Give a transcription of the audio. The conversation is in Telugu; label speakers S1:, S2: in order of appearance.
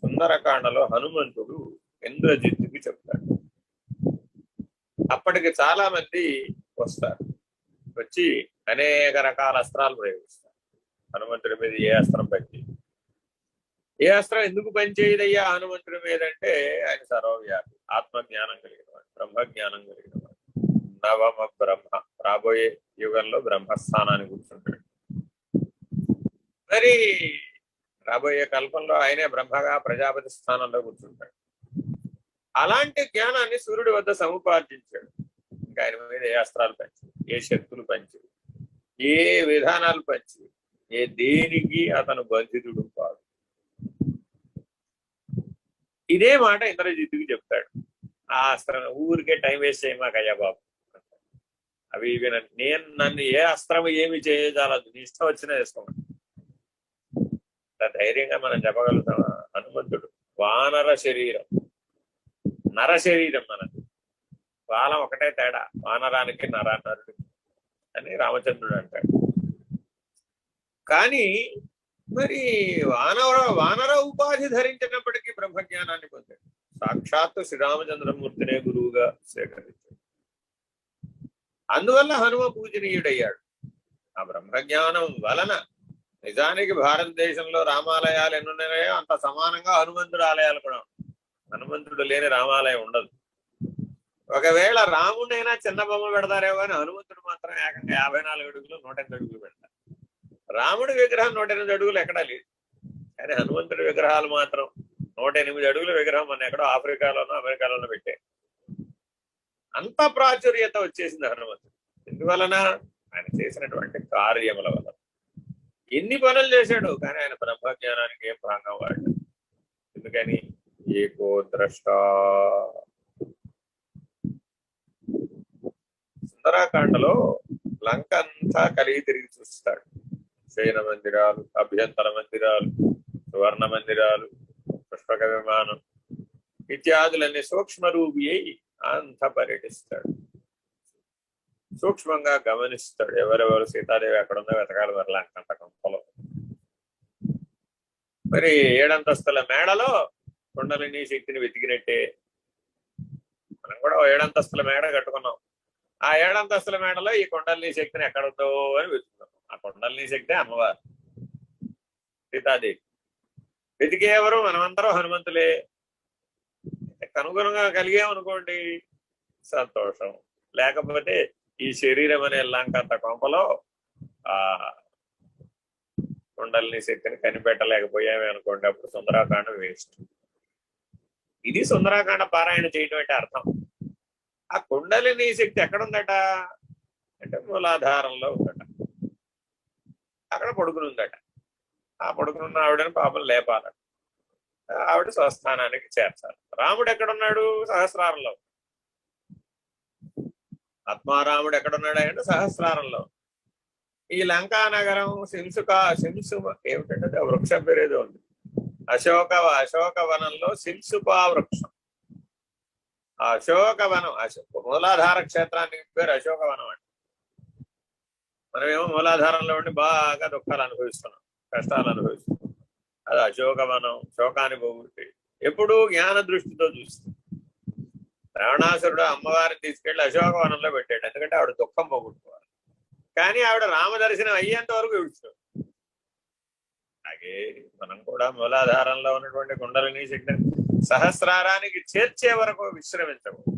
S1: సుందరకాండలో హనుమంతుడు ఇంద్రజిత్తుకి చెప్తాడు. అప్పటికి చాలా మంది వస్తారు. వచ్చి అనేక రకాల అస్త్రాలు ప్రయోగిస్తారు. హనుమంతుడి మీద ఏ అస్త్రం పనిచేయదు ఏ అస్త్రం ఎందుకు పనిచేయదయ్యా హనుమంతుడి మీద అంటే ఆయన సర్వవ్యాపి ఆత్మజ్ఞానం కలిగిన వాడు బ్రహ్మజ్ఞానం కలిగిన వాడు నవమ బ్రహ్మ రాబోయే యుగంలో బ్రహ్మస్థానాన్ని కూర్చుంటాడు. మరి రాబోయే కల్పంలో ఆయనే బ్రహ్మగా ప్రజాపతి స్థానంలో కూర్చుంటాడు. అలాంటి జ్ఞానాన్ని సూర్యుడి వద్ద సముపార్జించాడు. ఇంకా ఆయన మీద ఏ అస్త్రాలు పంచి ఏ శక్తులు పంచి ఏ విధానాలు పంచి ఏ దేనికి అతను బంధితుడు కాదు ఇదే మాట ఇంద్రజిత్తుకి చెప్తాడు. ఆ అస్త్రం ఊరికే టైం వేస్ట్ చేయమాకయ్యా బాబు అవి ఇవి నేను నన్ను ఏ అస్త్రం ఏమి చేయజాలదు. నీ ఇష్టం వచ్చినా వేసుకోమని ధైర్యంగా మనం చెప్పగలుగుతాం హనుమంతుడు. వానర శరీరం. నర శరీరం మనది. బాలం ఒకటే తేడా. వానరానికి నర నరుడు అని రామచంద్రుడు అంటాడు. కానీ మరి వానర వానర ఉపాధి ధరించినప్పటికీ బ్రహ్మజ్ఞానాన్ని పొందాడు. సాక్షాత్తు శ్రీరామచంద్రమూర్తినే గురువుగా స్వీకరించాడు. అందువల్ల హనుమ పూజనీయుడయ్యాడు. ఆ బ్రహ్మజ్ఞానం వలన నిజానికి భారతదేశంలో రామాలయాలు ఎన్ని ఉన్నాయో అంత సమానంగా హనుమంతుడు ఆలయాలు కూడా హనుమంతుడు లేని రామాలయం ఉండదు. ఒకవేళ రాముడైనా చిన్న బొమ్మ పెడతారేమో అని హనుమంతుడు మాత్రం ఏకంగా యాభై నాలుగు అడుగులు నూట ఎనిమిది అడుగులు పెడతారు. రాముడి విగ్రహం నూట ఎనిమిది అడుగులు ఎక్కడా లేదు. కానీ హనుమంతుడి విగ్రహాలు మాత్రం నూట ఎనిమిది అడుగుల విగ్రహం మన ఎక్కడో ఆఫ్రికాలోనో అమెరికాలోనో పెట్టే అంత ప్రాచుర్యత వచ్చేసింది హనుమంతుడు. ఎందువలన? ఆయన చేసినటువంటి కార్యముల వలన ఎన్ని పనులు చేశాడు? కానీ ఆయన బ్రహ్మజ్ఞానానికి ఏం భాగం వాడు ఎందుకని? ఏకో ద్రష్ట. సుందరాకాండలో లంక అంతా కలిగి తిరిగి చూస్తాడు. శయన మందిరాలు అభ్యంతర మందిరాలు సువర్ణ మందిరాలు పుష్పక విమానం ఇత్యాదులన్నీ సూక్ష్మ రూపి అయి అంత పర్యటిస్తాడు. సూక్ష్మంగా గమనిస్తాడు. ఎవరెవరు సీతాదేవి ఎక్కడ ఉందో వెతకాలి మరి లంకంత కొంపలో మరి ఏడంతస్తుల మేడలో కుండలిని శక్తిని వెతికినట్టే. మనం కూడా ఏడంతస్తుల మేడ కట్టుకున్నాం. ఆ ఏడంతస్తుల మేడలో ఈ కొండలిని శక్తిని ఎక్కడుందో అని వెతుకున్నాం ఆ కొండలిని శక్తి అమ్మవారు. సీతాదేవి. వెతికేవరు మనమందరం హనుమంతులే. కనుగొనగా కలిగామనుకోండి. సంతోషం. లేకపోతే ఈ శరీరం అనే లంకంత కొంపలో ఆ కుండలిని శక్తిని కనిపెట్టలేకపోయామే అనుకోండి అప్పుడు సుందరాకాండ వేస్ట్. ఇది సుందరాకాండ పారాయణ చేయటం అంటే అర్థం. ఆ కుండలిని శక్తి ఎక్కడుందట? అంటే మూలాధారంలో ఉందట. అక్కడ పడుకుని ఉందట. ఆ పడుకునున్న ఆవిడని పాపం లేపాలట. ఆవిడ స్వస్థానానికి చేర్చాలి. రాముడు ఎక్కడున్నాడు? సహస్రారంలో. ఆత్మారాముడు ఎక్కడున్నాడు అంటే సహస్రారంలో. ఈ లంకా నగరం శింసుక శింసు ఏమిటంటే ఆ వృక్షం పేరు ఏదో ఉంది. అశోక అశోక వనంలో శిల్సుపా వృక్షం ఆ అశోక వనం అశోక మూలాధార క్షేత్రానికి పేరు అశోక వనం మనమేమో మూలాధారంలో ఉండి బాగా దుఃఖాలు అనుభవిస్తున్నాం కష్టాలు అనుభవిస్తున్నాం. అది అశోక వనం శోకాన్ని పోగొట్టి ఎప్పుడూ జ్ఞాన దృష్టితో చూస్తుంది రావణాసురుడు అమ్మవారిని తీసుకెళ్ళి అశోక వనంలో పెట్టాడు. ఎందుకంటే ఆవిడ దుఃఖం పోగొట్టుకోవాలి. కానీ ఆవిడ రామదర్శనం అయ్యేంత వరకు విడుచు అలాగే మనం కూడా మూలాధారంలో ఉన్నటువంటి కుండలిని శక్తిని సహస్రారానికి చేర్చే వరకు విశ్రమించకూడదు.